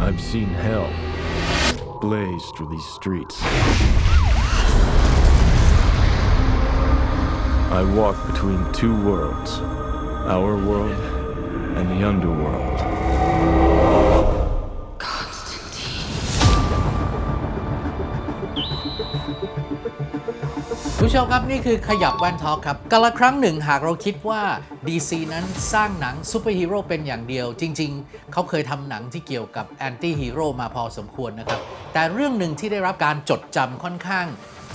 I've seen hell blaze through these streets. I walk between two worlds our world and the underworld. ผู้ชมครับ นี่คือขยับแว่นทอลครับกาละครั้งหนึ่งหากเราคิดว่า DC นั้นสร้างหนังซูเปอร์ฮีโร่เป็นอย่างเดียว จริง ๆ เขาเคยทำหนังที่เกี่ยวกับแอนตี้ฮีโร่มาพอสมควรนะครับ แต่เรื่องหนึ่งที่ได้รับการจดจำค่อนข้าง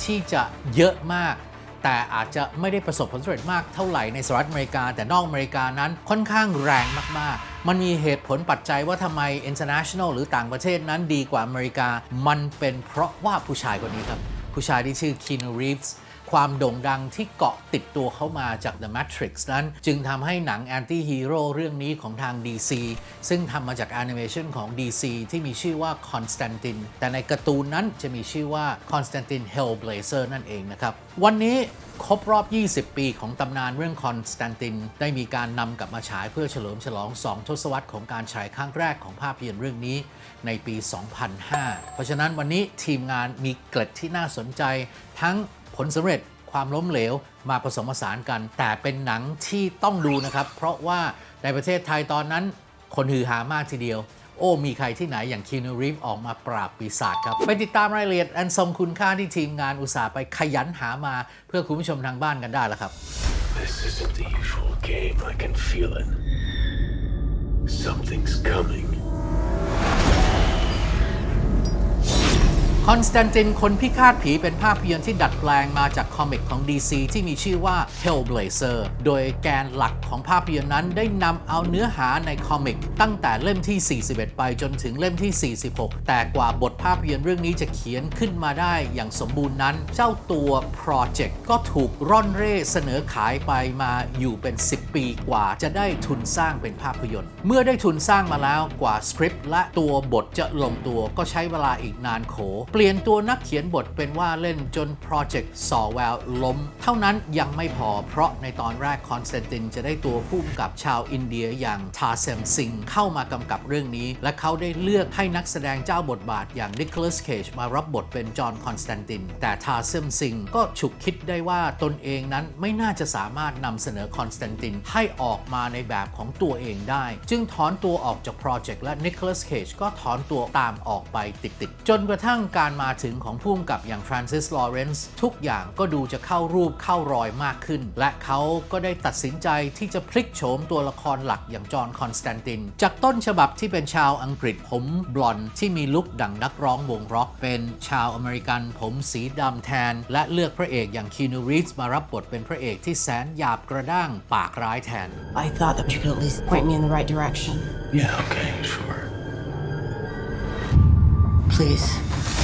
ที่จะเยอะมาก แต่อาจจะไม่ได้ประสบผลสำเร็จมากเท่าไหร่ในสหรัฐอเมริกา แต่นอกอเมริกานั้นค่อนข้างแรงมากๆมันมีเหตุผลปัจจัยว่าทำไม international หรือต่างประเทศนั้นดีกว่าอเมริกา มันเป็นเพราะว่าผู้ชายคนนี้ครับ ผู้ชายที่ชื่อ Keanu Reeves ความโด่งดังที่เกาะติดตัวเข้ามาจาก The Matrix นั้น จึงทำให้หนังแอนตี้ฮีโร่เรื่องนี้ของทาง DC ซึ่งทำมาจากแอนิเมชันของ DC ที่มีชื่อว่า Constantine แต่ในการ์ตูนนั้นจะมีชื่อว่า Constantine Hellblazer นั่นเองนะครับ วันนี้ครบรอบ 20 ปีของตำนานเรื่องคอนสแตนติน ได้มีการนำกลับมาฉายเพื่อเฉลิมฉลอง 2 ทศวรรษของการฉายครั้งแรกของภาพยนตร์เรื่องนี้ในปี 2005 เพราะฉะนั้นวันนี้ทีมงานมีเกร็ดที่น่าสนใจทั้ง ผลสำเร็จความล้มเหลวมาผสมผสานกัน แต่เป็นหนังที่ต้องดูนะครับ เพราะว่าในประเทศไทยตอนนั้น คนฮือฮามากทีเดียว โอ้ มีใครที่ไหนอย่างคีนูรีฟออกมาปราบปีศาจครับ ไปติดตามรายละเอียดอันทรงคุณค่าที่ทีมงานอุตสาห์ไปขยันหามาเพื่อคุณผู้ชมทางบ้านกันได้แล้วครับ This isn't the usual game. I can feel it. Something's coming. อนสแตนตินคนพิฆาตผีเป็นภาพยนตร์ที่ดัดแปลงมาจากคอมิกของ DC ที่มีชื่อว่า Hellblazer โดยแกนหลักของภาพยนตร์นั้นได้นำเอาเนื้อหาในคอมิกตั้งแต่เล่มที่ 41 ไปจนถึงเล่มที่ 46 แต่กว่าบทภาพยนตร์เรื่องนี้จะเขียนขึ้นมาได้อย่างสมบูรณ์นั้น เจ้าตัวโปรเจกต์ก็ถูกร่อนเร่เสนอขายไปมาอยู่เป็น 10 ปีกว่าจะได้ทุนสร้างเป็นภาพยนตร์ เมื่อได้ทุนสร้างมาแล้วกว่าสคริปต์และตัวบทจะลงตัวก็ใช้เวลาอีกนานโขเปลี่ยี่ยนตัวนักเขียนบทเป็นว่าเล่นจนโปรเจกต์สอแววล้ม เท่านั้นยังไม่พอเพราะในตอนแรกคอนสแตนตินจะได้ตัวผู้กำกับชาวอินเดียอย่างทาเซมซิงเข้ามากำกับเรื่องนี้ และเขาได้เลือกให้นักแสดงเจ้าบทบาทอย่างนิโคลัสเคจมารับบทเป็นจอห์นคอนสแตนติน แต่ทาเซมซิงก็ฉุกคิดได้ว่าตนเองนั้นไม่น่าจะสามารถนำเสนอคอนสแตนตินให้ออกมาในแบบของตัวเองได้ จึงถอนตัวออกจากโปรเจกต์และนิโคลัสเคจก็ถอนตัวตามออกไปติดๆจนกระทั่งการมาถึงของผู้กำกับอย่างฟรานซิส ลอเรนซ์ทุกอย่างก็ดูจะเข้ารูปเข้ารอยมากขึ้น และเขาก็ได้ตัดสินใจที่จะพลิกโฉมตัวละครหลักอย่างจอห์นคอนสแตนติน จากต้นฉบับที่เป็นชาวอังกฤษผมบลอนด์ที่มีลุคดั่งนักร้องวงร็อก เป็นชาวอเมริกันผมสีดำแทน และเลือกพระเอกอย่างคีนูรีสมารับบทเป็นพระเอกที่แสนหยาบกระด้างปากร้ายแทน I thought that you could at least point me in the right direction. Yeah, okay, sure. Please.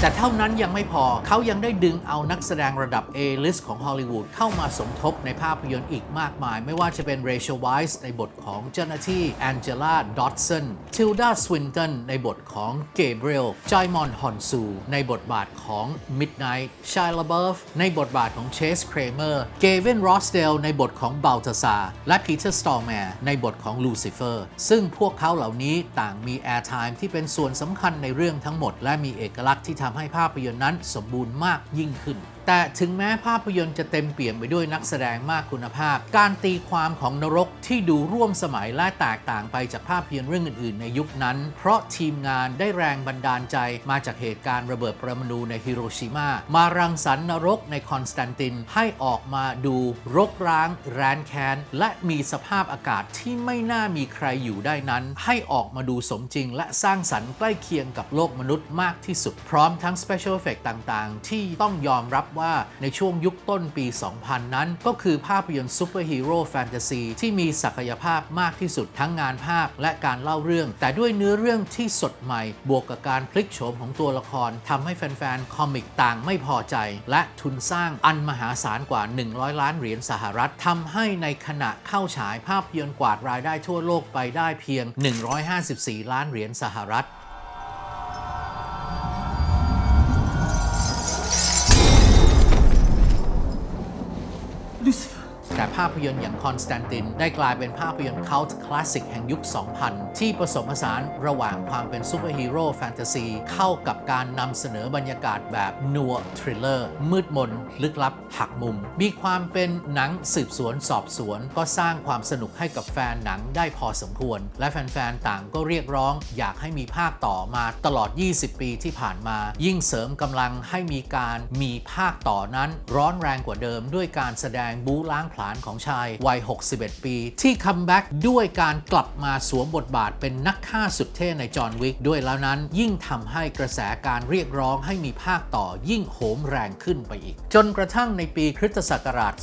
แต่เท่านั้นยังไม่พอเขายังได้ดึงเอานักแสดงระดับ A-list ของฮอลลีวูดเข้ามาสมทบในภาพยนตร์อีกมากมาย ไม่ว่าจะเป็นเรเชลไวส์ในบทของเจ้าหน้าที่แองเจล่าดอตสันทิลดาสวินตันในบทของเกเบรียลจอยมอนฮอนซูในบทบาทของมิดไนท์ชายลาเบิร์ฟในบทบาทของเชสเครเมอร์เกวินรอสเดลในบทของเบลตาซาและพีเตอร์สตอร์แมร์ในบทของลูซิเฟอร์ซึ่งพวกเขาเหล่านี้ต่างมีแอร์ไทม์ที่เป็นส่วนสำคัญในเรื่องทั้งหมด และมีเอกลักษณ์ที่ทำำให้ภาพยนตร์นั้นสมบูรณ์มากยิ่งขึ้นแต่ถึงแม้ภาพยนตร์จะเต็มเปี่ยมไปด้วยนักแสดงมากคุณภาพ การตีความของนรกที่ดูร่วมสมัยและแตกต่างไปจากภาพยนตร์เรื่องอื่นๆ ในยุคนั้น เพราะทีมงานได้แรงบันดาลใจมาจากเหตุการณ์ระเบิดปรมาณูในฮิโรชิมา มารังสรรค์นรกในคอนสแตนตินให้ออกมาดูรกร้าง แรนแค้น และมีสภาพอากาศที่ไม่น่ามีใครอยู่ได้นั้น ให้ออกมาดูสมจริง และสร้างสรรค์ใกล้เคียงกับโลกมนุษย์มากที่สุด พร้อมทั้ง Special Effect ต่างๆ ที่ต้องยอมรับว่าในช่วงยุคต้นปี 2000 นั้น ก็คือภาพยนตร์ซูเปอร์ฮีโร่แฟนตาซีที่มีศักยภาพมากที่สุดทั้งงานภาพและการเล่าเรื่อง แต่ด้วยเนื้อเรื่องที่สดใหม่ บวกกับการพลิกโฉมของตัวละครทำให้แฟนๆ คอมิกต่างไม่พอใจ และทุนสร้างอันมหาศาลกว่า 100 ล้านเหรียญสหรัฐทำให้ในขณะเข้าฉายภาพยนตร์กวาดรายได้ทั่วโลกไปได้เพียง 154 ล้านเหรียญสหรัฐ แต่ภาพยนตร์อย่างคอนสแตนตินได้กลายเป็นภาพยนตร์คัลต์คลาสสิกแห่งยุค 2000 ที่ผสมผสานระหว่างความเป็นซูเปอร์ฮีโร่แฟนตาซีเข้ากับการนำเสนอบรรยากาศแบบนัวทริลเลอร์มืดมน ลึกลับ หักมุม มีความเป็นหนังสืบสวนสอบสวน ก็สร้างความสนุกให้กับแฟนหนังได้พอสมควร และแฟนๆ ต่างก็เรียกร้อง อยากให้มีภาคต่อมาตลอด 20 ปีที่ผ่านมา ยิ่งเสริมกำลังให้มีการมีภาคต่อนั้น ร้อนแรงกว่าเดิมด้วยการแสดงบู๊ล้างผลาญของชายวัย 61 ปี ที่คัมแบ็กด้วยการกลับมาสวมบทบาทเป็นนักฆ่าสุดเท่ในจอห์นวิกด้วยแล้วนั้น ยิ่งทำให้กระแสการเรียกร้องให้มีภาคต่อยิ่งโหมแรงขึ้นไปอีก จนกระทั่งในปีคริสตศักราช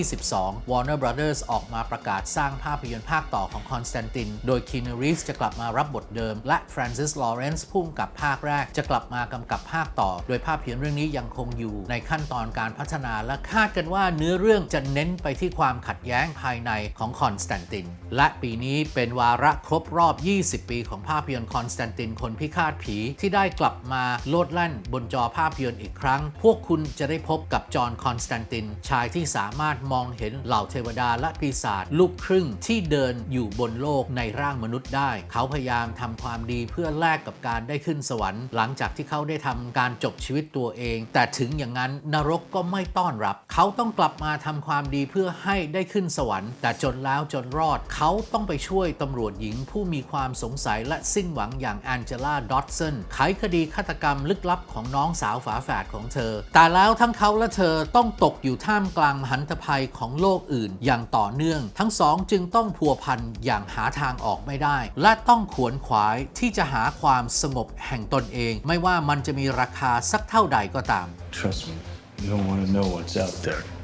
2022 Warner Brothers ออกมาประกาศสร้างภาพยนตร์ภาคต่อของคอนสแตนติน โดยคีนูรีฟจะกลับมารับบทเดิม และฟรานซิสลอเรนซ์พุ่มกับภาคแรก จะกลับมากำกับภาคต่อ โดยภาพยนตร์เรื่องนี้ยังคงอยู่ในขั้นตอนการพัฒนาและคาดกันว่าเนื้อเรื่องจะเน้นไปที่ความขัดแย้งภายในของคอนสแตนติน และปีนี้เป็นวาระครบรอบ 20 ปีของภาพยนตร์คอนสแตนตินคนพิฆาตผีที่ได้กลับมาโลดแล่นบนจอภาพยนตร์อีกครั้ง พวกคุณจะได้พบกับจอห์นคอนสแตนติน ชายที่สามารถมองเห็นเหล่าเทวดาและปีศาจลูกครึ่งที่เดินอยู่บนโลกในร่างมนุษย์ได้ เขาพยายามทำความดีเพื่อแลกกับการได้ขึ้นสวรรค์ หลังจากที่เขาได้ทำการจบชีวิตตัวเอง แต่ถึงอย่างนั้นนรกก็ไม่ต้อนรับ เขาต้องกลับมาทำความดีเพื่อให้ได้ขึ้นสวรรค์ แต่จนแล้วจนรอดเขาต้องไปช่วยตำรวจหญิงผู้มีความสงสัยและสิ้นหวังอย่างแองเจล่าดอตสันไขคดีฆาตกรรมลึกลับของน้องสาวฝาแฝดของเธอ แต่แล้วทั้งเขาและเธอต้องตกอยู่ท่ามกลางหันตภัยของโลกอื่นอย่างต่อเนื่อง ทั้งสองจึงต้องพัวพันอย่างหาทางออกไม่ได้ และต้องขวนขวายที่จะหาความสงบแห่งตนเอง ไม่ว่ามันจะมีราคาสักเท่าใดก็ตาม Trust me, you don't want to know what's out there.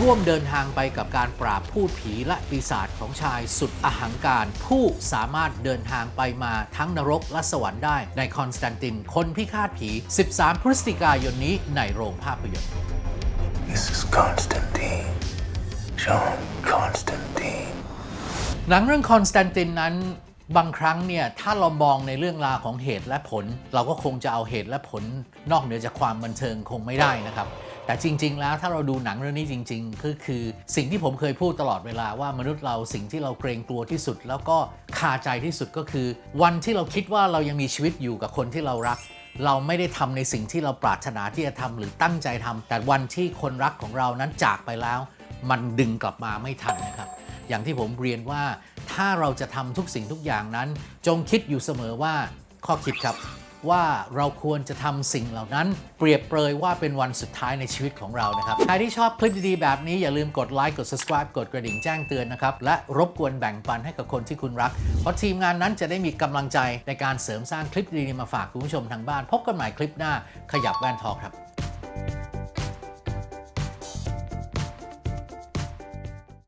ร่วมเดินทางไปกับการปราบพูดผีและปีศาจของชายสุดอหังการ ผู้สามารถเดินทางไปมาทั้งนรกและสวรรค์ได้ในคอนสแตนตินคนพิฆาตผี 13 พฤศจิกายนนี้ในโรงภาพยนตร์ This is Constantine. John Constantine. หนังเรื่องคอนสแตนตินนั้นบางครั้งเนี่ยถ้าเรามองในเรื่องราวของเหตุและผล เราก็คงจะเอาเหตุและผล นอกเหนือจากความบันเทิงคงไม่ได้นะครับ แต่จริง ๆ แล้วถ้าเราดูหนังเรื่องนี้จริง ๆ ก็คือสิ่งที่ผมเคยพูดตลอดเวลาว่ามนุษย์เราสิ่งที่เราเกรงกลัวที่สุด แล้วก็คาใจที่สุดก็คือ วันที่เราคิดว่าเรายังมีชีวิตอยู่กับคนที่เรารัก เราไม่ได้ทำในสิ่งที่เราปรารถนาที่จะทำหรือตั้งใจทำแต่วันที่คนรักของเรานั้นจากไปแล้ว มันดึงกลับมาไม่ทันนะครับอย่างที่ผมเรียนว่าถ้าเราจะทำทุกสิ่งทุกอย่างนั้น จงคิดอยู่เสมอว่าข้อคิดครับ ว่าเราควรจะทำสิ่งเหล่านั้น เปรียบเปรยว่าเป็นวันสุดท้ายในชีวิตของเรานะครับ ใครที่ชอบคลิปดีๆแบบนี้อย่าลืมกดไลค์กด subscribe กดกระดิ่งแจ้งเตือนนะครับ และรบกวนแบ่งปันให้กับคนที่คุณรัก เพราะทีมงานนั้นจะได้มีกำลังใจในการเสริมสร้างคลิปดีๆมาฝากคุณผู้ชมทางบ้าน พบกันใหม่คลิปหน้าขยับแว่นทอครับ